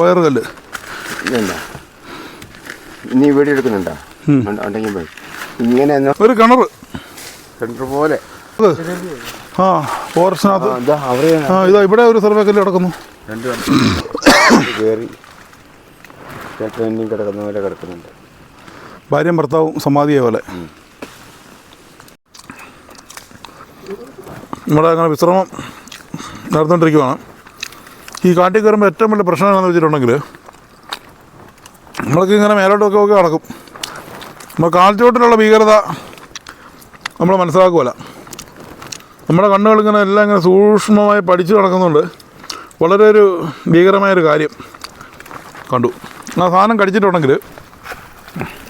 വയറുകല്ല് ഇതുണ്ടോ? ഇനി ഉണ്ട്- ഉണ്ടെങ്കിൽ ഇങ്ങനെ ഒരു കിണർ. സെന്റർ പോലെ. ആ ഫോറസ്റ്റിനകത്ത്. ആ, ഇതാ ഇവിടെ ഒരു സർവേ കല്ല് കിടക്കുന്നു. കയറി. കിടക്കുന്ന പോലെ കിടക്കുന്നുണ്ട്. ഭാര്യയും ഭർത്താവും സമാധിയെ പോലെ. നമ്മുടെ അങ്ങനെ വിശ്രമം നടന്നുകൊണ്ടിരിക്കുവാണ്. ഈ കാട്ടിൽ കയറുമ്പോൾ ഏറ്റവും വലിയ പ്രശ്നം എന്താണെന്ന് വെച്ചിട്ടുണ്ടെങ്കിൽ നമ്മൾക്ക് ഇങ്ങനെ മേലോട്ടൊക്കെ ഒക്കെ നടക്കും. നമ്മൾ കാൽച്ചോട്ടിലുള്ള ഭീകരത നമ്മൾ മനസ്സിലാക്കുമല്ല നമ്മുടെ കണ്ണുകൾ ഇങ്ങനെ എല്ലാം ഇങ്ങനെ സൂക്ഷ്മമായി പഠിച്ചു നടക്കുന്നുണ്ട്. വളരെ ഒരു ഭീകരമായൊരു കാര്യം. കണ്ടു. ആ സാധനം കടിച്ചിട്ടുണ്ടെങ്കിൽ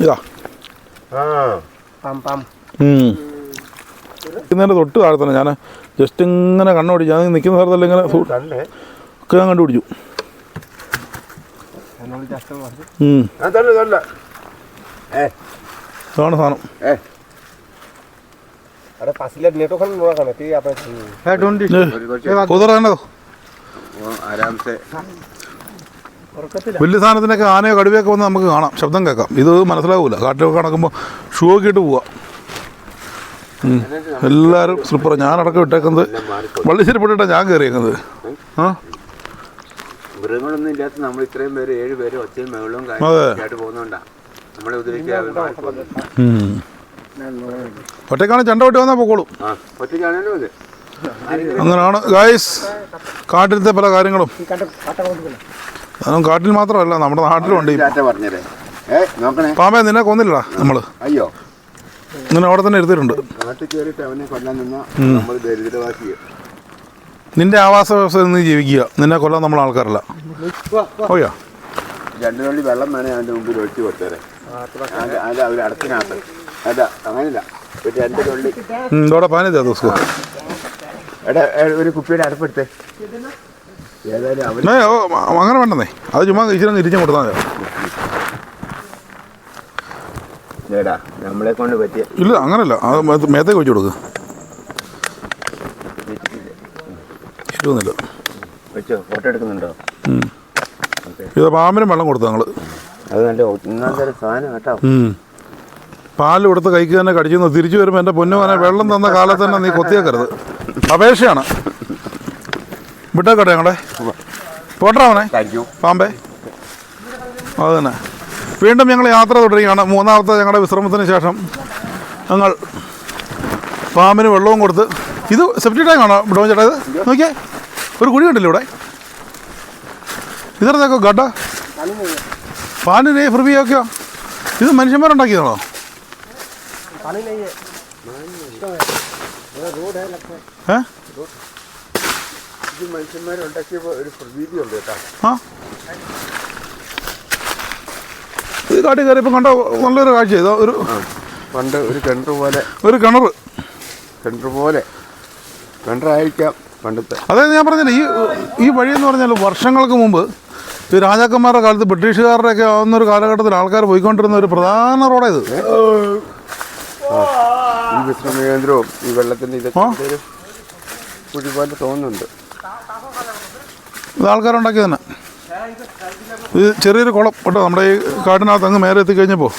ഇതാ. നിൽക്കുന്നതിന്റെ തൊട്ട് താഴെ തന്നെ ഞാൻ ജസ്റ്റ് ഇങ്ങനെ കണ്ണുപിടിച്ചു ഞാൻ നിൽക്കുന്ന സ്ഥലത്തല്ല ഇങ്ങനെ ഒക്കെ ഞാൻ കണ്ടുപിടിച്ചു ഇതാണ് സാധനം. വലിയ സാധനത്തിനൊക്കെ ആനയോ കടുവയൊക്കെ വന്ന് നമുക്ക് കാണാം. ശബ്ദം കേൾക്കാം. ഇത് മനസ്സിലാവൂല. കാട്ടിലൊക്കെ നടക്കുമ്പോൾ ഷൂ ഒക്കെ ഇട്ട് പോവാം. എല്ലാവരും സ്ലിപ്പറ ഞാനടക്കം ഇട്ടേക്കുന്നത്. വള്ളിശ്ശേരി പൊട്ടിട്ടാണ് ഞാൻ കയറിയേക്കുന്നത് ആ? മൃഗങ്ങളൊന്നും ഇല്ലാത്ത നമ്മൾ ഇത്രയും പേര് ഏഴ് പേര് ഒച്ചയും മേളവും. കാര്യമായിട്ട് പോകുന്നുണ്ടാ. നമ്മളെ ഉപദ്രവിക്കാൻ. ഒറ്റക്കാണ് ചണ്ട പൊട്ടി വന്നാൽ പൊക്കോളും. ആ അത്. അങ്ങനെയാണ്. ഗായ്സ് കാട്ടിലത്തെ പല കാര്യങ്ങളും. അതും കാട്ടിൽ മാത്രമല്ല നമ്മുടെ നാട്ടിലും ഉണ്ട് ചാറ്റ പറഞ്ഞേരെ നോക്കണേ. പാമ്പേ നിന്നെ കൊന്നില്ലടാ നമ്മൾ. അയ്യോ. ഇങ്ങനെ അവിടെ തന്നെ എടുത്തിട്ടുണ്ട് നിന്റെ ആവാസ വ്യവസ്ഥയിൽ നിന്ന് ജീവിക്കുക. നിന്നെ കൊല്ലാൻ നമ്മൾ ആൾക്കാരല്ല. ഓയോ രണ്ടു തുള്ളി വെള്ളം വേണേ അവന്റെ മുമ്പിൽ ഒഴിച്ചു കൊടുത്തേരെ. അല്ല അവർ അടത്തിനകത്ത് അല്ല അങ്ങനെയില്ല. ഒരു രണ്ട് തുള്ളി ഇതോടെ പാനിതാ ദിവസം എടാ ഒരു കുപ്പിയുടെ അടുപ്പെടുത്തേ. ഏതായാലും അവൻ അങ്ങനെ വേണ്ടെന്നേ. അത് ചുമ്മാ ഇച്ചിരി ഇരിച്ചു കൊടുത്താൽ മതി. നമ്മളെ കൊണ്ട് പറ്റിയ ഇല്ല അങ്ങനല്ല. അത് മേത്ത് മേത്തേക്ക് വെച്ചു കൊടുക്കുക വെച്ചോ ഫോട്ടോ എടുക്കുന്നുണ്ടോ? ഇത് പാമ്പിനും വെള്ളം കൊടുത്തു ഞങ്ങൾ അത് നല്ല സാധനം കേട്ടോ. പാൽ കൊടുത്ത് കൈക്ക് തന്നെ കടിച്ചു തിരിച്ചു വരുമ്പോൾ എന്റെ പൊന്നുമാനെ വെള്ളം തന്ന കാലത്ത് തന്നെ നീ കൊത്തിയേക്കരുത്. അപേക്ഷയാണ്. വിട്ടേക്കട്ടെ ഞങ്ങളെ? പോട്ടാവണേ പാമ്പേ. അത് തന്നെ. വീണ്ടും ഞങ്ങൾ യാത്ര തുടരുകയാണ്. മൂന്നാമത്തെ ഞങ്ങളുടെ വിശ്രമത്തിന് ശേഷം ഞങ്ങൾ പാമ്പിന് വെള്ളവും കൊടുത്ത് ഇത് സെപ്റ്റി ടാങ്ക് ആണോ ഇവിടെ ചേട്ടാ ഇത്? നോക്കിയേ. ഒരു കുഴി കണ്ടില്ലേ ഇവിടെ? ഇതറത്തേക്കോ ഗഡ? പാലിന് ഫ്രിവിയൊക്കെയോ ഇത് മനുഷ്യന്മാരുണ്ടാക്കിയതാണോ? ഏ? ഇത് കാട്ടി കയറിയപ്പോൾ കണ്ട നല്ലൊരു കാഴ്ച ഇതാ ഒരു പണ്ട് ഒരു കിണർ പോലെ ഒരു കിണർ കിണർ പോലെ. കിണറായിരിക്കാം പണ്ടത്തെ. അതായത് ഞാൻ പറഞ്ഞില്ല ഈ ഈ വഴി എന്ന് പറഞ്ഞാൽ വർഷങ്ങൾക്ക് മുമ്പ് ഈ രാജാക്കന്മാരുടെ കാലത്ത് ബ്രിട്ടീഷുകാരുടെയൊക്കെ ആവുന്ന ഒരു കാലഘട്ടത്തിൽ ആൾക്കാർ പോയിക്കൊണ്ടിരുന്ന ഒരു പ്രധാന റോഡായത് ഈ വിശ്രമ കേന്ദ്രവും ഈ വെള്ളത്തിന്റെ ഇതൊക്കെ ഒരു കുഴി പോലെ തോന്നുന്നുണ്ട്. ഇത് ആൾക്കാരുണ്ടാക്കി തന്നെ. ഇത് ചെറിയൊരു കുളം കേട്ടോ നമ്മുടെ ഈ കാട്ടിനകത്ത് അങ്ങ് മേലെ എത്തിക്കഴിഞ്ഞപ്പോൾ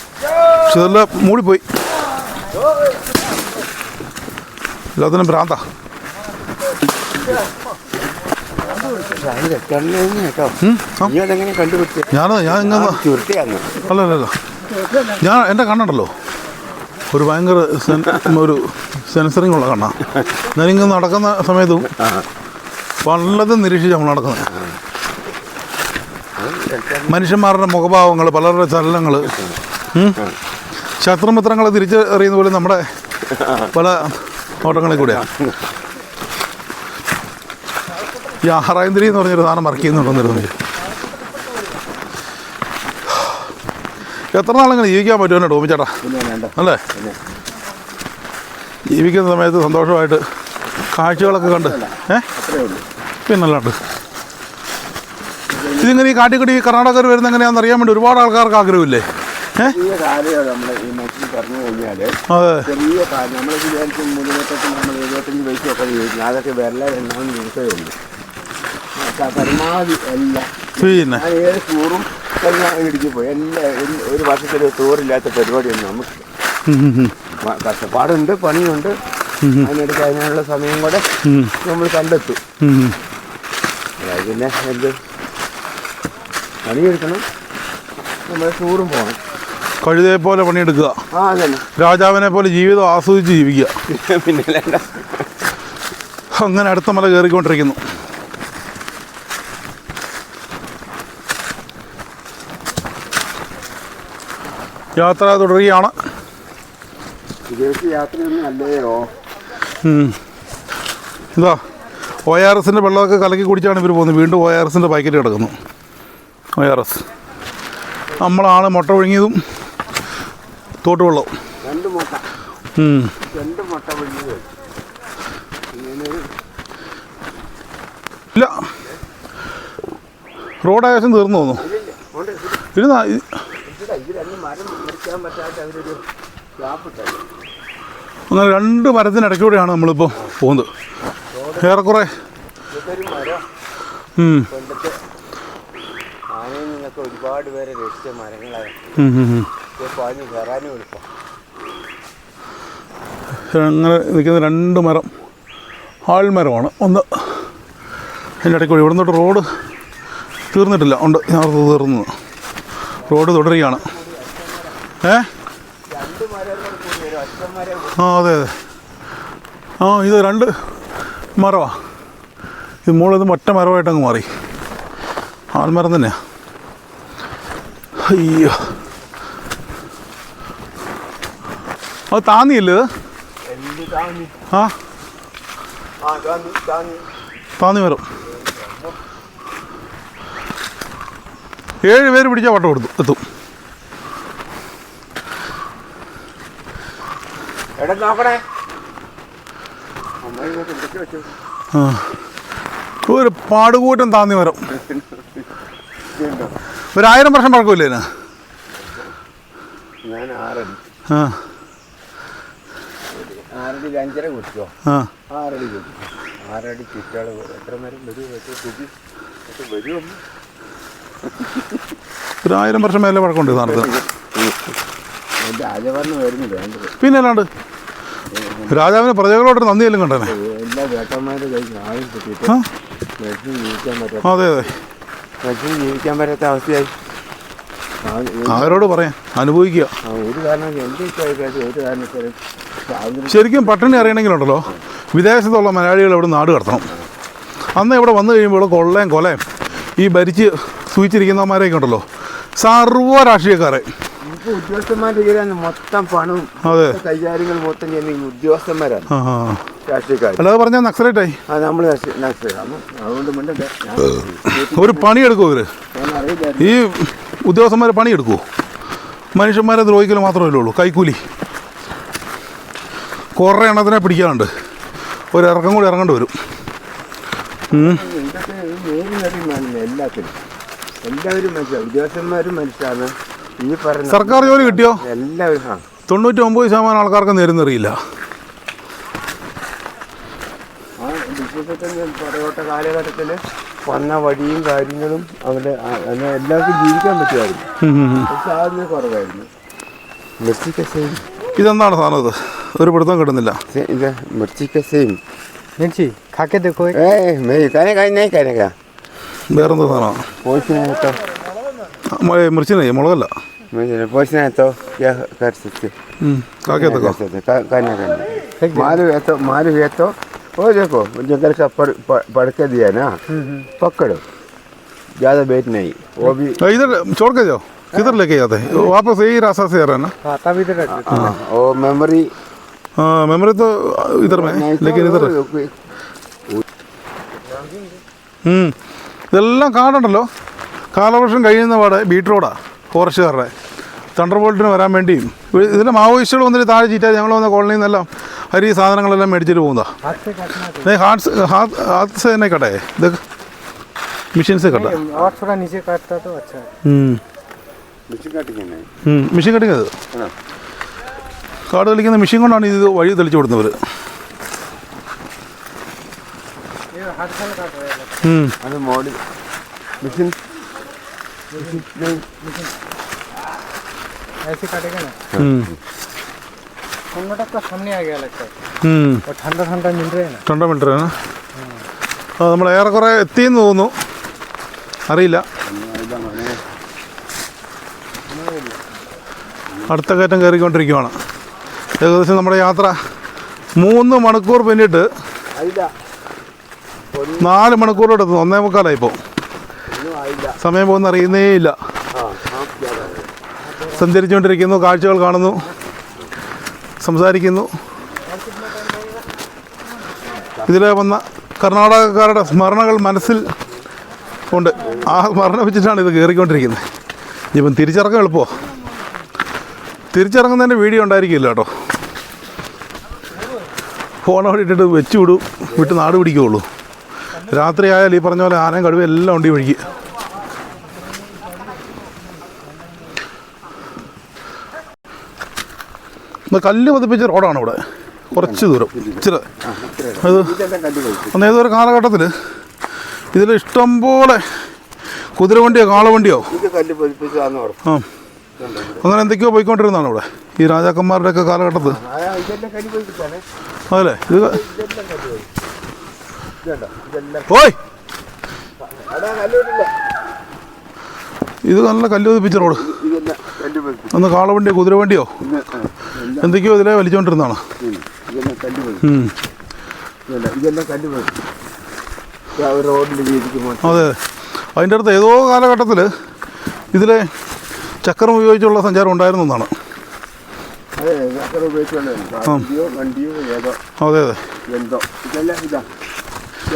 പക്ഷെ ഇതെല്ലാം മൂടിപ്പോയി. എല്ലാത്തിനും ഭ്രാന്താ. കേട്ടോ ഉം, ആ. നീ അതെങ്ങനെ കണ്ടുപിടിച്ചത് ഞാൻ ഞാൻ ഇങ്ങനെ ചുരുട്ടിയാന്ന് അല്ല അല്ല അല്ല ഞാൻ എന്റെ കണ്ണുണ്ടല്ലോ. ഒരു ഭയങ്കര ഒരു സെൻസറിങ് ഉള്ള കണ്ണാ. ഞാനിങ്ങനെ നടക്കുന്ന സമയത്തും പലതും നിരീക്ഷിച്ച് നമ്മൾ നടക്കുന്നത് മനുഷ്യന്മാരുടെ മുഖഭാവങ്ങൾ പലരുടെ ചലനങ്ങൾ ശത്രുമിത്രങ്ങളെ തിരിച്ചറിയുന്ന പോലെ നമ്മുടെ പല ഓട്ടങ്ങളിൽ കൂടെയാണ് ഈ ആറായന്തിരി എന്ന് പറഞ്ഞൊരു സാധനം വർക്ക് ചെയ്യുന്നുണ്ടെന്നിരുന്നു എത്ര നാളെങ്ങനെ ജീവിക്കാൻ പറ്റുമല്ലോ ടോമി ചേട്ടാ? അല്ലേ? ജീവിക്കുന്ന സമയത്ത് സന്തോഷമായിട്ട് കാഴ്ചകളൊക്കെ കണ്ട്. ഏ? പിന്നല്ലാണ്ട്. ഇതിങ്ങനെ ഈ കാട്ടിക്കുടി ഈ കർണാടകർ വരുന്ന എങ്ങനെയാണെന്ന് അറിയാൻ വേണ്ടി ഒരുപാട് ആൾക്കാർക്ക് ആഗ്രഹമില്ലേ? ഏഹ് ചെറിയ കാര്യം നമ്മുടെ ഈ മനുഷ്യൻ പറഞ്ഞു ചെറിയ കാര്യം. നമ്മൾ വിചാരിക്കും നമ്മൾ എഴുപത്തഞ്ച് വയസ്സൊക്കെ ചോദിക്കും അതൊക്കെ വിരല രണ്ടാമത് ദിവസമേ ഉള്ളൂ പരമാവധി എല്ലാം പിന്നെ? ഏത് ടൂറും എല്ലാം ഇടിച്ചു പോയി. എല്ലാ ഒരു വർഷത്തിൽ ടൂറില്ലാത്ത പരിപാടിയൊന്നും നമുക്ക് കഷ്ടപ്പാടുണ്ട് പണിയുണ്ട്. അതിനിടയ്ക്ക് അതിനുള്ള സമയം കൂടെ നമ്മൾ കണ്ടെത്തും. പിന്നെ എന്ത്? പണിയെടുക്കണം. നമ്മൾ ടൂറും പോകണം കഴുതയെ പോലെ പണിയെടുക്കുക. രാജാവിനെ പോലെ ജീവിതം ആസ്വദിച്ച് ജീവിക്കുക. പിന്നെ അങ്ങനെ അടുത്ത മല കയറിക്കൊണ്ടിരിക്കുന്നു. യാത്ര തുടരുകയാണ്. എന്താ. ഇതാ ഒ ആർ എസിന്റെ വെള്ളമൊക്കെ കലക്കി കുടിച്ചാണ് ഇവർ പോകുന്നത്. വീണ്ടും ഒ ആർ എസിന്റെ പാക്കറ്റ് കിടക്കുന്നു. ഒ ആർ എസ് നമ്മളാണ് മുട്ട ഒഴുങ്ങിയതും തോട്ടുവെള്ളവും. ഇല്ല. റോഡ് ആവശ്യം തീർന്നു തോന്നുന്നു. ഇരുന്നാ രണ്ട് മരം മുറിക്കാൻ പറ്റാത്ത അവരൊരു ഗ്യാപ്പിട്ടത് അങ്ങനെ രണ്ട് മരത്തിനിടയ്ക്കൂടെയാണ് നമ്മളിപ്പോൾ പോകുന്നത്. ഏറെക്കുറെ ഇതൊരു മരം. ആനയിൽ നിന്നൊക്കെ ഒരുപാട് പേരെ രക്ഷിച്ച മരങ്ങളാണ്. പാഞ്ഞ് കയറാനും എളുപ്പം. അങ്ങനെ നിൽക്കുന്ന രണ്ട് മരം ആൾമരമാണ്. ഒന്ന് അതിന്റെ ഇടയ്ക്ക് ഇവിടെ നിന്നോട്ട് റോഡ് തീർന്നിട്ടില്ല. ഉണ്ട് ഞാൻ തീർന്നു. റോഡ് തുടരുകയാണ്. ഏ? ആ അതെ അതെ. ആ ഇത് രണ്ട് മരമാ ഇത് മുകളിൽ ഒറ്റ മരമായിട്ട് അങ്ങ് മാറി. ആൽമരം തന്നെയാ. അയ്യോ. അത് താന്നിയല്ലേ ആ. താന്നി മരം. ഏഴ് പേര് പിടിച്ചാൽ വട്ടം കൊടുത്തു. എത്തും. ഒരു പാടുകൂട്ടം താന്നി മരം. ഒരായിരം വർഷം പഴക്കമില്ലേ ഇതിന്? ആറടി. ആ. ആറടി അഞ്ചര കുടിച്ചോ ആ. ആറടി കുടിച്ചു ആറടി ചുറ്റാൾ. എത്ര നേരം വരും? എത്ര കുതി ആയിരം വർഷം മേലെ പഴക്കമുണ്ട് ഈ സാധനത്തിന്. എന്റെ വരുന്നു വേണ്ടത് പിന്നെ അല്ലാണ്ട്? രാജാവിന് പ്രജകളോട്ട് നന്ദിയെല്ലാം കണ്ടേ എല്ലാ വേട്ടന്മാരുടെ കയ്യിൽ ആളും കിട്ടിയിട്ട് ആ? മനുഷ്യന് ജീവിക്കാൻ പറ്റാത്ത അതെ അതെ. മനുഷ്യന് ജീവിക്കാൻ പറ്റാത്ത അവസ്ഥയായി. ആ, ഒരു- അവരോട് പറയാം. അനുഭവിക്കുക. ആ, ഒരു കാരണം ഒരു സ്വാതന്ത്ര്യം ശരിക്കും പട്ടിണി അറിയണമെങ്കിലുണ്ടല്ലോ. വിദേശത്തുള്ള മലയാളികൾ ഇവിടെ നാട് കടത്തണം? അന്ന് ഇവിടെ വന്നു കഴിയുമ്പോൾ കൊള്ളയും കൊലയും ഈ ഭരിച്ച് സൂചിച്ചിരിക്കുന്നവന്മാരെയൊക്കെ ഉണ്ടല്ലോ. സർവ രാഷ്ട്രീയക്കാരെ ഉദ്യോഗസ്ഥന്മാരുടെ മൊത്തം പണവും അതെ. കൈകാര്യങ്ങൾ മൊത്തം ചെയ്യുന്ന ഈ ഉദ്യോഗസ്ഥന്മാരാണ്. ആ ആ. രാഷ്ട്രീയക്കാർ അല്ലാതെ പറഞ്ഞാൽ നക്സലേറ്റായി ആ നമ്മൾ അതുകൊണ്ട് ഒരു പണിയെടുക്കുമോ അറിയില്ല ഈ ഉദ്യോഗസ്ഥന്മാർ പണിയെടുക്കുമോ മനുഷ്യന്മാരെ ദ്രോഹിക്കൽ മാത്രമല്ലേ ഉള്ളൂ കൈക്കൂലി. കുറേ എണ്ണത്തിനെ പിടിക്കാറുണ്ട് ഒരു ഇറക്കം കൂടി ഇറങ്ങേണ്ടി വരും. എല്ലാത്തിനും. എല്ലാവരും മനുഷ്യരാണ് ഉദ്യോഗസ്ഥന്മാരും മനുഷ്യരാണ് ഈ പറഞ്ഞ സർക്കാർ ജോലി കിട്ടിയോ എല്ലാവരും ആ തൊണ്ണൂറ്റി ഒമ്പത് ശതമാനം ആൾക്കാർക്ക് നേരുന്നറിയില്ല ആ ഡിജിറ്റൽ പുറകോട്ട കാലഘട്ടത്തിൽ വന്ന വഴിയും കാര്യങ്ങളും അവിടെ ആ- അങ്ങനെ എല്ലാവർക്കും ജീവിക്കാൻ പറ്റുമായിരുന്നു പക്ഷെ അതിന് കുറവായിരുന്നു മിർച്ചിക്ക സെയിം ഇതെന്താണ് സാധനം ഇത് ഒരു പിടുത്തം കിട്ടുന്നില്ല ഇത് മിർച്ചിക്ക സെയിം मिर्ची खा के देखो एक ഏ മെയ് കനെ കൈ നേ കനക വേറെന്താ സാധനമാണ് पोषण है तो മിർച്ചിനെ മുളകല്ല मुझे पोषण है तो क्या कर सकते ഉം. കാക്കയത്തൊക്കെ कर सकते का- करना करना मालू है तो मालू है तो वो देखो जंगल का पड़ पड़- पड़ के दिया ना पकड़ो ज़्यादा वेट नहीं वो भी आ, इधर छोड़ के जाओ किधर लेके जाते हैं वापस यही रास्ता से आ रहा है ना खाता भी तो रख हाँ वो मेमोरी हाँ मेमोरी तो इधर में है, लेकिन इधर ഉം. ഇതെല്ലാം കാണണ്ടല്ലോ കാലവർഷം കഴിയുന്ന പാടെ ബീറ്റ് റോഡാ ഫോറസ്റ്റുകാരുടെ. തണ്ടർ ബോൾട്ടിന് വരാൻ വേണ്ടിയും. ഇതിന്റെ മാവോയിസ്റ്റുകൾ വന്നിട്ട് താഴെ ചീറ്റാതെ ഞങ്ങൾ വന്ന കോളനിയിൽ നിന്നെല്ലാം അരി സാധനങ്ങളെല്ലാം മേടിച്ചിട്ട് പോകുന്നതാണ് ഹാർട്സ് ഹാർട്സ് തന്നെ കട്ടെ. ഇത് മിഷീൻസ് കട്ടെ. മിഷീൻ കട്ടിങ് അത് കാട് കളിക്കുന്ന മിഷീൻ കൊണ്ടാണ് ഇത് വഴി തെളിച്ചു കൊടുക്കുന്നത് അത് മോഡി മെഷീൻ ऐसे काटेगा ना ഉം. कर्नाटक का सामने आ गया लगता है ഉം. और ठंडा ठंडा मिल रहे हैं ना രണ്ടാം മിനിറ്റ് ആ നമ്മൾ ഏറെക്കുറെ എത്തിയെന്ന് തോന്നുന്നു അറിയില്ല അടുത്ത കയറ്റം കയറിക്കൊണ്ടിരിക്കുവാണ് ഏകദേശം നമ്മുടെ യാത്ര മൂന്ന് മണിക്കൂർ പിന്നിട്ട് ആയില്ല നാല് മണിക്കൂർ എടുത്തു ഒന്നേ മുക്കാലായി സമയം പോകുന്ന അറിയുന്നേ ഇല്ല. സഞ്ചരിച്ചുകൊണ്ടിരിക്കുന്നു കാഴ്ചകൾ കാണുന്നു സംസാരിക്കുന്നു. ഇതിലെ വന്ന കർണാടകക്കാരുടെ സ്മരണകൾ മനസ്സിൽ ഉണ്ട്. ആ സ്മരണ വെച്ചിട്ടാണ് ഇത് കയറിക്കൊണ്ടിരിക്കുന്നത് ഇനിയിപ്പം തിരിച്ചിറക്കം എളുപ്പമോ തിരിച്ചിറങ്ങുന്നതിന്റെ വീഡിയോ ഉണ്ടായിരിക്കില്ല കേട്ടോ. ഫോൺ ഇട്ടിട്ട് വെച്ചു വിടും വിട്ട് നാട് പിടിക്കുകയുള്ളൂ. രാത്രി ആയാലും ഈ പറഞ്ഞ പോലെ ആനയും കടുവ എല്ലാം ഉണ്ട് ഈ വഴിക്ക് കല്ല് പതിപ്പിച്ച റോഡാണ് ഇവിടെ. കുറച്ച് ദൂരം. ഇച്ചിരി. അത് അന്ന് ഏതൊരു കാലഘട്ടത്തിൽ ഇതിൽ ഇഷ്ടം പോലെ കുതിരവണ്ടിയോ കാളവണ്ടിയോ ആ. അങ്ങനെ എന്തൊക്കെയോ പോയിക്കൊണ്ടിരുന്നതാണ് ഇവിടെ ഈ രാജാക്കന്മാരുടെയൊക്കെ കാലഘട്ടത്തിൽ അതല്ലേ ഇത് പോയി. ഇത് നല്ല കല്ല് പതിപ്പിച്ച റോഡ്. അന്ന് കാളവണ്ടിയോ കുതിരവണ്ടിയോ എന്തൊക്കെയോ ഇതിലെ വലിച്ചോണ്ടിരുന്നാണ് അതെ അതിന്റെ അടുത്ത് ഏതോ കാലഘട്ടത്തിൽ ഇതിലെ ചക്രം ഉപയോഗിച്ചുള്ള സഞ്ചാരം ഉണ്ടായിരുന്നു എന്നാണ്. അതെ അതെ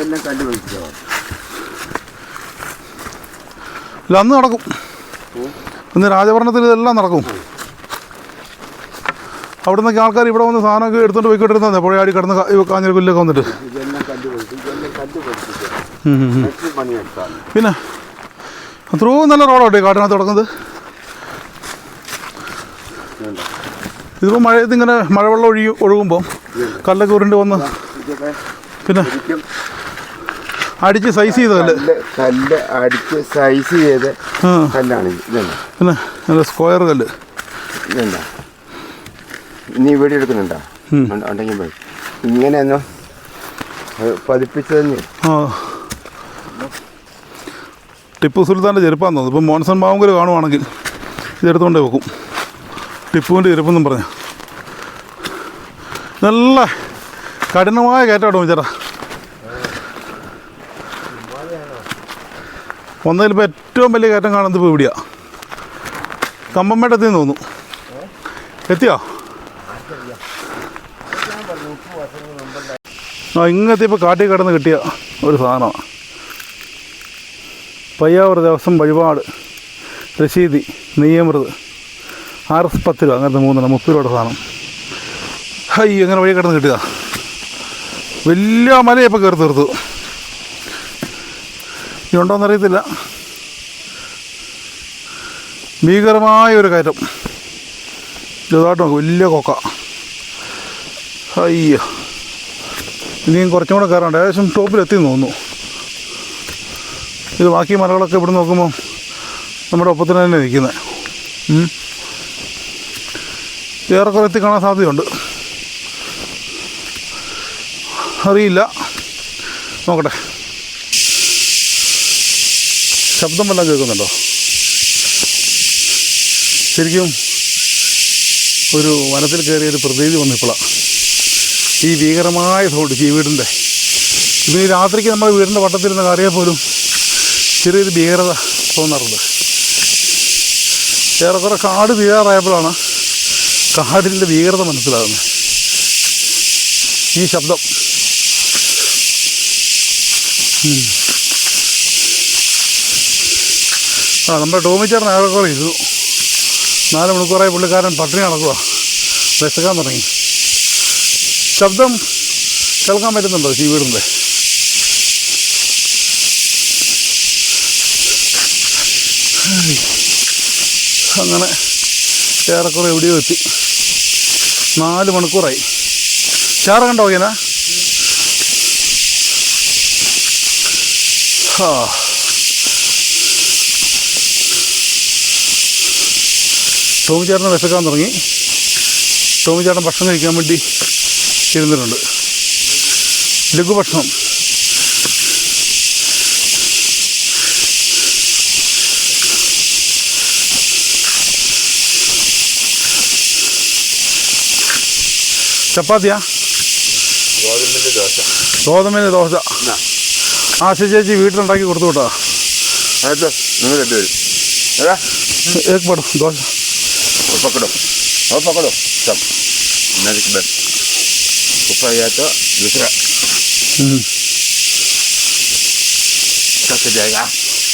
അതെ കണ്ടുപിടിച്ചോ ഇല്ല അന്ന് നടക്കും. ഇന്ന് രാജഭരണത്തിൽ ഇതെല്ലാം നടക്കും. അവിടെ നിന്നൊക്കെ ആൾക്കാർ ഇവിടെ വന്ന് സാധനമൊക്കെ എടുത്തുകൊണ്ട് പോയിക്കൊണ്ടിരുന്നത്. പുഴയാടി കിടന്ന് കാഞ്ഞിരക്കുല്ലൊക്കെ വന്നിട്ട്. പിന്നെ അത്രയും നല്ല റോഡാട്ടെ കാട്ടിനകത്ത് കിടക്കുന്നത്. ഇതുണ്ടോ? ഇതിപ്പോൾ മഴയത്ത് ഇങ്ങനെ മഴവെള്ളം ഒഴുകി ഒഴുകുമ്പോൾ കല്ലൊക്കെ ഉരുണ്ട് വന്ന് പിന്നെ അടിച്ച് സൈസ് ചെയ്ത കല്ല് കല്ല് അടിച്ച് സൈസ് ചെയ്ത കല്ലാണ്. പിന്നെ നല്ല സ്ക്വയർ കല്ല്. ഇതുണ്ടോ നീ വീഡിയോ എടുക്കുന്നുണ്ടോ? ഉണ്ടെങ്കിൽ പോയി. ഇങ്ങനെ അത് പതിപ്പിച്ചതെന്ന് ടിപ്പു സുൽത്താന്റെ ചെരുപ്പാന്ന് തോന്നുന്നു. ഇപ്പം മോൻസൺ മാവുങ്കൽ കാണുവാണെങ്കിൽ ഇതെടുത്തുകൊണ്ടേ വെക്കും. ടിപ്പുവിന്റെ ചെരുപ്പെന്നും പറഞ്ഞു. നല്ല കഠിനമായ കയറ്റാട്ടോ ചേട്ടാ ഒന്നതിലിപ്പോൾ ഏറ്റവും വലിയ കയറ്റം കാണുന്നത് ഇപ്പോൾ ഇവിടെയാണ് കമ്പംമേട്ടെത്തിന്ന് തോന്നുന്നു. എത്തിയോ? ആ ഇങ്ങെത്തിയപ്പോൾ കാട്ടിൽ കിടന്ന് കിട്ടിയ ഒരു സാധനമാണ് പയ്യാവൂർ ദിവസം വഴിപാട് രശീതി നെയ്യമൃത് ആർ എസ് പത്ത് രൂപ അങ്ങനത്തെ മൂന്നെണ്ണം മുപ്പത് രൂപയുടെ സാധനം. ഹൈ അങ്ങനെ വഴി കിടന്ന് കിട്ടിയതാണ് വലിയ മലയപ്പോൾ കയറി തീർത്തു. ഉണ്ടോയെന്നറിയത്തില്ല ഭീകരമായ ഒരു കയറ്റം. ചെറുതായിട്ട് നോക്കും വലിയ കൊക്ക. അയ്യോ. ഇനിയും കുറച്ചും കൂടെ കയറാണ്ട്. ഏകദേശം ടോപ്പിലെത്തി തോന്നുന്നു. ഇത് ബാക്കി മലകളൊക്കെ ഇവിടെ നോക്കുമ്പോൾ നമ്മുടെ ഒപ്പത്തിന് തന്നെ നിൽക്കുന്നത് ഏറെക്കുറെ എത്തി കാണാൻ സാധ്യതയുണ്ട്. അറിയില്ല. നോക്കട്ടെ. ശബ്ദം വല്ലതും കേൾക്കുന്നുണ്ടോ? ശരിക്കും ഒരു വനത്തിൽ കയറിയ ഒരു പ്രതീതി വന്നിപ്പോഴാണ് ഈ ഭീകരമായ സൗണ്ട് ഈ വീടിന്റെ. ഇപ്പം ഈ രാത്രിക്ക് നമ്മൾ വീടിന്റെ വട്ടത്തിരുന്ന് കയറിയാൽ പോലും ചെറിയൊരു ഭീകരത തോന്നാറുണ്ട്. ഏറെക്കുറെ കാട് തീരാറായപ്പോഴാണ് കാടിന്റെ ഭീകരത മനസ്സിലാകുന്നത്. ഈ ശബ്ദം. ആ നമ്മുടെ ടോമിച്ചേട്ടൻ ഏറെക്കുറെ ഇരുന്നു നാല് മണിക്കൂറായി പുള്ളിക്കാരൻ പട്ടിണി നടക്കുക വിശക്കാൻ തുടങ്ങി. ശബ്ദം കേൾക്കാൻ പറ്റുന്നുണ്ടോ ഈ വീടിന്റെ? അങ്ങനെ ഏറെക്കുറെ എവിടെയോ എത്തി. നാല് മണിക്കൂറായി. ചാറ കണ്ടോ ഇങ്ങനെ? ആ. ടോമി ചേട്ടന് വിശക്കാൻ തുടങ്ങി. ടോമി ചേട്ടൻ ഭക്ഷണം കഴിക്കാൻ വേണ്ടി ഇരുന്നിട്ടുണ്ട്. ലഘുഭക്ഷണം ചപ്പാത്തിയാ? ഗോതമ്പിന്റെ ദോശ. ആശ ചേച്ചി വീട്ടിലുണ്ടാക്കി കൊടുത്തു വിട്ടാ? നിങ്ങൾ രണ്ടുപേരും ഏതാ? ഏക് പടം ദോശ. और पकड़ो और पकड़ो सब नदी के बस ऊपर गया तो दूसरा ഉം. कैसे जाएगा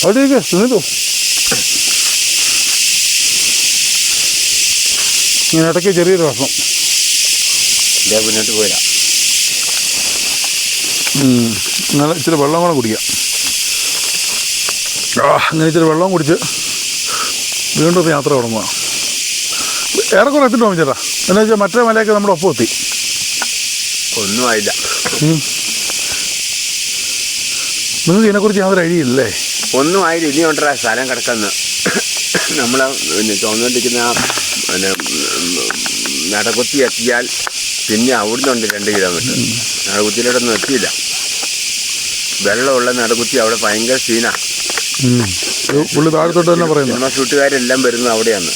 അവിടെ ഇരിക്ക്, തിന്നിട്ടു ഇങ്ങനെ ഇടയ്ക്ക് ചെറിയൊരു ഭക്ഷണം ഇതേ മുന്നോട്ട് പോയില്ല ഉം. ഇങ്ങനെ ഇച്ചിരി വെള്ളം കൂടെ കുടിക്കാം ആ അങ്ങനെ ഇച്ചിരി വെള്ളം കുടിച്ച് വീണ്ടും ഒരു യാത്ര തുടങ്ങുക ഏറെക്കുറെ ടോമി ചേട്ടാ? എന്നാ വെച്ചാൽ മറ്റേ മലയൊക്കെ നമ്മുടെ ഒപ്പം എത്തി ഒന്നും ആയില്ല. നിങ്ങൾക്ക് ഇതിനെക്കുറിച്ച് യാതൊരു ഐഡിയ ഇല്ലേ? ഒന്നും ആയില്ല. ഇനി ഉണ്ടാ സ്ഥലം കിടക്കുന്ന നമ്മളെ പിന്നെ തോന്നുകൊണ്ടിരിക്കുന്ന ആ പിന്നെ നടകുത്തി എത്തിയാൽ പിന്നെ അവിടുന്നുണ്ട് രണ്ട് കിലോമീറ്റർ. നടകുത്തിയിലോട്ടൊന്നും എത്തിയില്ല. വെള്ളമുള്ള നടകുത്തി അവിടെ ഭയങ്കര സീനാണ് സിനിമ ഷൂട്ടുകാരെല്ലാം വരുന്നത് അവിടെയാണ്.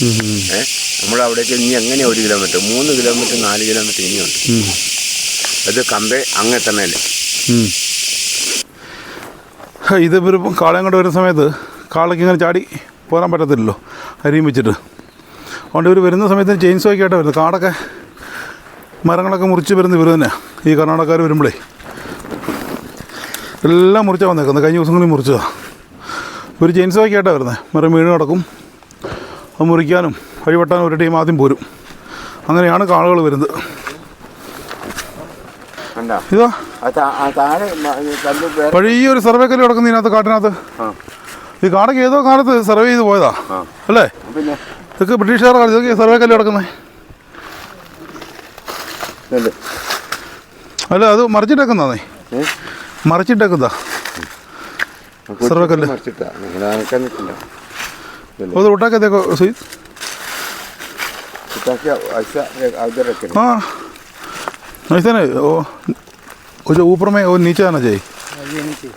ഏഹ് നമ്മൾ അവിടേക്ക് ഇനി എങ്ങനെ ഒരു കിലോമീറ്റർ? മൂന്ന് കിലോമീറ്റർ നാല് കിലോമീറ്റർ ഇനിയുണ്ട്. അത് കമ്പേ അങ്ങ് എത്തണല്ലേ ഇത് ഇപ്പം കാളയും കൊണ്ട് വരുന്ന സമയത്ത് കാളയ്ക്ക് ഇങ്ങനെ ചാടി പോരാൻ പറ്റത്തില്ലല്ലോ. അരിയും വെച്ചിട്ട്. അതുകൊണ്ട് ഇവർ വരുന്ന സമയത്ത് ചെയിൻസോയൊക്കെ ആയിട്ട് വരുന്നത്. കാടൊക്കെ മരങ്ങളൊക്കെ മുറിച്ച് വരുന്ന ഇവർ തന്നെ ഈ കർണാടകക്കാർ വരുമ്പോഴേ എല്ലാം മുറിച്ചാൽ വന്നേക്കുന്നത്. കഴിഞ്ഞ ദിവസങ്ങളിൽ മുറിച്ചതാണ് ഒരു ചെയിൻ ആയിട്ടാണ് വരുന്നത്. മരം വീണ് കിടക്കും. അത് മുറിക്കാനും വഴിവെട്ടാനും ഒരു ടീം ആദ്യം പോരും. അങ്ങനെയാണ് കാളുകൾ വരുന്നത്. ഇതാ. ഒരു സർവേ കല്ല് കിടക്കുന്ന ഇതിനകത്ത് കാട്ടിനകത്ത്. ഈ കാടൊക്കെ ഏതോ കാലത്ത് സർവേ ചെയ്ത് പോയതാ. അല്ലേ? ഇതൊക്കെ ബ്രിട്ടീഷുകാർ കാലത്ത് ഇതൊക്കെ സർവേ കല്ല് കിടക്കുന്നത് ഇതല്ലേ? അല്ല അത് മറിച്ചിട്ടേക്കുന്നേ? മറിച്ചിട്ടേക്കുന്നതാ. സർവേ കല്ല്. അത് ഒട്ടാക്കത്തേക്കോ സീ हाँ ऐसा नहीं वो वो जो ऊपर में वो नीचे आना चाहिए ये नीचे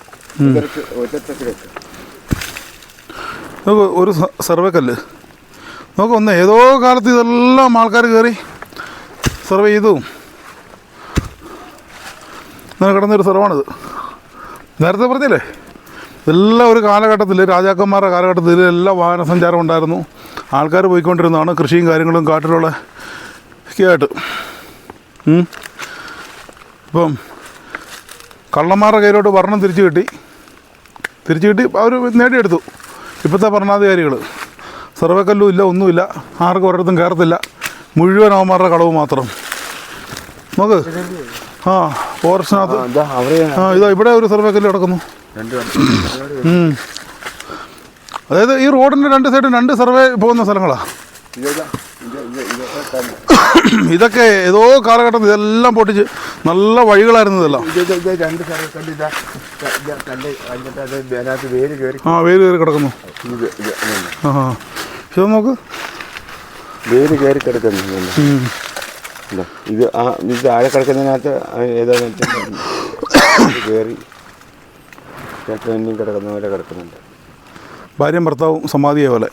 उधर से- उधर तक रखे നോക്ക് ഒരു സ- സർവേ കല്ല് നോക്ക് ഒന്ന് ഏതോ കാലത്ത് ഇതെല്ലാം ആൾക്കാർ കയറി സർവേ ചെയ്തു ഇങ്ങനെ കിടന്നൊരു സർവാണിത് നേരത്തെ പറഞ്ഞില്ലേ ഇതെല്ലാം ഒരു കാലഘട്ടത്തിൽ രാജാക്കന്മാരുടെ കാലഘട്ടത്തിൽ എല്ലാം വാഹന സഞ്ചാരം ഉണ്ടായിരുന്നു ആൾക്കാർ പോയിക്കൊണ്ടിരുന്നതാണ്. കൃഷിയും കാര്യങ്ങളും കാട്ടിലുള്ള ഒക്കെ ആയിട്ട്. ഇപ്പം കള്ളന്മാരുടെ കയ്യിലോട്ട് വർണം തിരിച്ചു കിട്ടി. തിരിച്ചു കിട്ടി അവർ നേടിയെടുത്തു. ഇപ്പോഴത്തെ ഭരണാധികാരികൾ സർവക്കല്ലും ഇല്ല ഒന്നുമില്ല. ആർക്കും ഒരിടത്തും കയറത്തില്ല. മുഴുവൻ അവന്മാരുടെ കളവ് മാത്രം. നോക്ക്. ആ ഫോറസ്റ്റിനകത്ത് ആ, ഇതാ ഇവിടെ ഒരു സർവേക്കല്ല് കിടക്കുന്നു. രണ്ട് ഉം. അതായത് ഈ റോഡിന്റെ രണ്ട് സൈഡും രണ്ട് സർവേ പോകുന്ന സ്ഥലങ്ങളാണ് ഇതാ ഇത് ഇത് ഇതൊക്കെ ഏതോ കാലഘട്ടത്തിൽ ഇതെല്ലാം പൊട്ടിച്ച് നല്ല വഴികളായിരുന്നു ഇതെല്ലാം. ആ വേര് കയറി കിടക്കുന്നു. ആ. ഇത് നോക്ക്. വേര് കയറി കിടക്കുന്നു. ഇതാ, ആ ഇത് താഴെ കിടക്കുന്നതിനകത്ത് ഏതാന്ന് വെച്ചാൽ കയറി കിടക്കുന്ന പോലെ കിടക്കുന്നുണ്ട്. ഭാര്യയും ഭർത്താവും സമാധിയെ പോലെ.